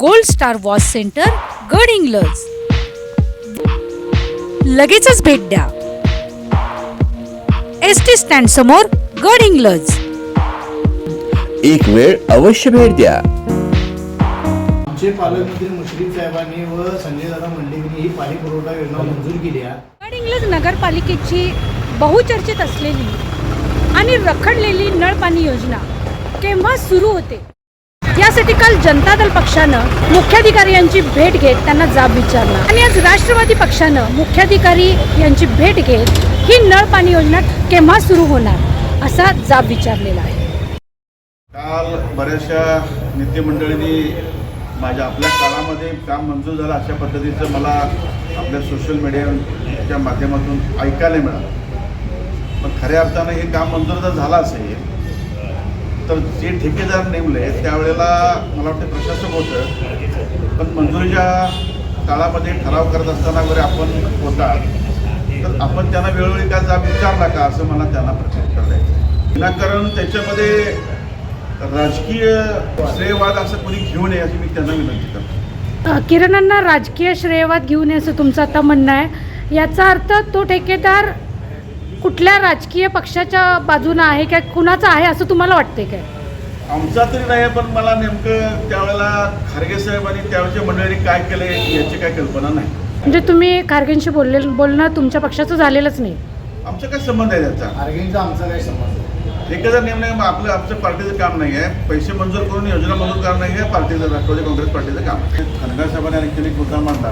Gold star watch centre गड इंग्लज. लगेचच भेट द्या. एस टी स्टँड समोर गड इंग्लज. एक वेळ अवश्य भेट द्या. आमचे पालकमंत्री मुश्रीफ साहेबांनी व संजय दादा मंडेंनी ही पाणी पुरवठा योजना मंजूर केली आहे. गड इंग्लज नगरपालिकेची बहुचर्चित असलेली आणि रखडलेली नळपाणी योजना केव्हा सुरू होते? यासाठी काल जनता दल पक्षानं मुख्याधिकारी यांची भेट घेत त्यांना जाब विचारला. आणि आज राष्ट्रवादी पक्षानं मुख्याधिकारी यांची भेट घेत ही नळ पाणी योजना केव्हा सुरू होणार असा जाब विचारलेला आहे. काल बऱ्याचशा नेतेमंडळींनी माझ्या आपल्या काळामध्ये काम मंजूर झालं अशा पद्धतीचं मला आपल्या सोशल मीडियाच्या माध्यमातून ऐकायला मिळालं. पण खऱ्या अर्थानं हे काम मंजूर जर झालं असेल. तर जे ठेकेदार नेमले त्यावेळेला मला वाटतं प्रशासक होतं. पण मंजुरीच्या काळामध्ये ठराव करत असताना वगैरे आपण होता. तर आपण त्यांना वेळोवेळी का जाब विचारला का? असं मला त्यांना प्रश्न विचारला आहे विनाकारण त्याच्यामध्ये राजकीय श्रेयवाद असं कोणी घेऊ नये अशी मी त्यांना विनंती करतो. अ, किरणांना राजकीय श्रेयवाद घेऊ नये असं तुमचं आता म्हणणं आहे. याचा अर्थ तो ठेकेदार कुठल्या राजकीय पक्षाच्या बाजूनं आहे काय कुणाचा आहे असं तुम्हाला वाटते काय? आमचा तरी नाही आहे, पण मला नेमकं त्यावेळेला खारगे साहेब आणि त्यावेळच्या मंडळींनी काय केलं याची काय कल्पना नाही. म्हणजे तुम्ही खारगेंशी बोलले बोलणं तुमच्या पक्षाचं झालेलंच नाही. आमचा काय संबंध आहे त्याचा? आर्गेंचा आमचा काही संबंध नाही. ठेकेदार नेमणे आपलं आमचं पार्टीचं काम नाही आहे. पैसे मंजूर करून योजना मंजूर करणं हे पार्टीचं राष्ट्रवादी काँग्रेस पार्टीचं काम आहे. खनगर साहेबांनी आणखी एक मुद्दा मांडला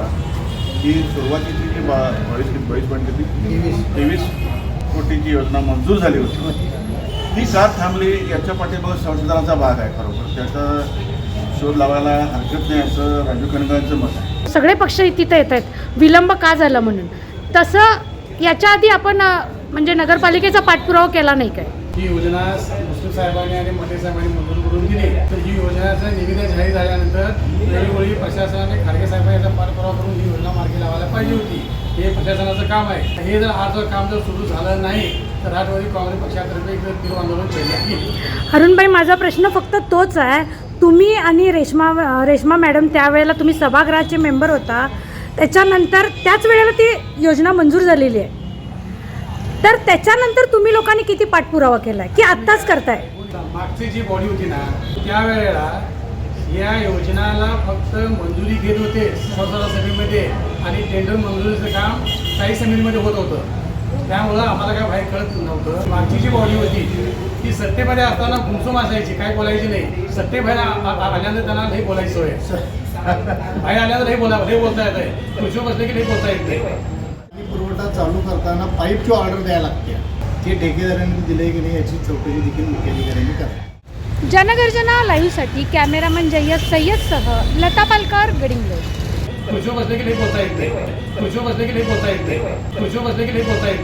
की सुरुवातीची जी बा बावीस बावीस पॉईंट किती तेवीस. कोटीची योजना मंजूर झाली होती. ती का थांबली याच्या पाठीमागे संशोधनाचा भाग आहे खरोखर. त्याचा शोध लावायला हरकत नाही असं राजू खनगांचं मत आहे. सगळे पक्ष तिथं येत आहेत. विलंब का झाला म्हणून? तसं याच्या आधी आपण म्हणजे नगरपालिकेचा पाठपुरावा केला नाही काय? ही योजना मुस्लिम साहेबांनी आणि मटे साहेबांनी मंजूर करून दिली. तर ही योजनाचं निविदा जाहीर झाल्यानंतर वेळोवेळी प्रशासनाने खारगे साहेबांनी याचा पाठपुरावा करून ही योजना मार्गी लावायला पाहिजे होती. हे प्रशासनाचं काम आहे. हे जर आज जर काम जर सुरू झालं नाही तर राष्ट्रवादी काँग्रेस पक्षातर्फे एक तीव्र आंदोलन येईल अरुणबाई माझा प्रश्न फक्त तोच आहे. तुम्ही आणि रेश्मा रेश्मा मॅडम त्यावेळेला तुम्ही सभागृहाचे मेंबर होता. त्याच्यानंतर त्याच वेळेला ती योजना मंजूर झालेली आहे. तर त्याच्यानंतर तुम्ही लोकांनी किती पाठपुरावा केला आहे की आत्ताच करताय? मागची जी बॉडी होती ना त्यावेळेला या योजनाला फक्त मंजुरी घेत होते संसदा सभेमध्ये आणि टेंडर मंजुरीचं काम काही समितीमध्ये होत होतं. त्यामुळं आम्हाला काय बाहेर कळत नव्हतं. मागची जी बॉडी होती ती सत्तेमध्ये असताना गुमसुम असायची काय बोलायची नाही. सत्तेबाहेर आल्यानंतर त्यांना नाही बोलायची सोय. बाहेर आल्यानंतर नाही बोला हे बोलता येत आहे खुर्चीवर बसले की नाही बोलता येत नाही. पुरवठा चालू करताना पाईपची ऑर्डर द्यायला लागते. ते ठेकेदारांनी दिले की नाही याची चौकशी देखील मुख्याधिकाऱ्यांनी करा जनगर्जना लाईव्हसाठी कॅमेरामन जय्यद सय्यदसह लता पालकर गडिंगले खुर्चीवर बसले के लिए बोलता है नाही. खुर्चीवर बसले की नाही बोलता है नाही. खुर्चीवर बसले की नाही. बोलता है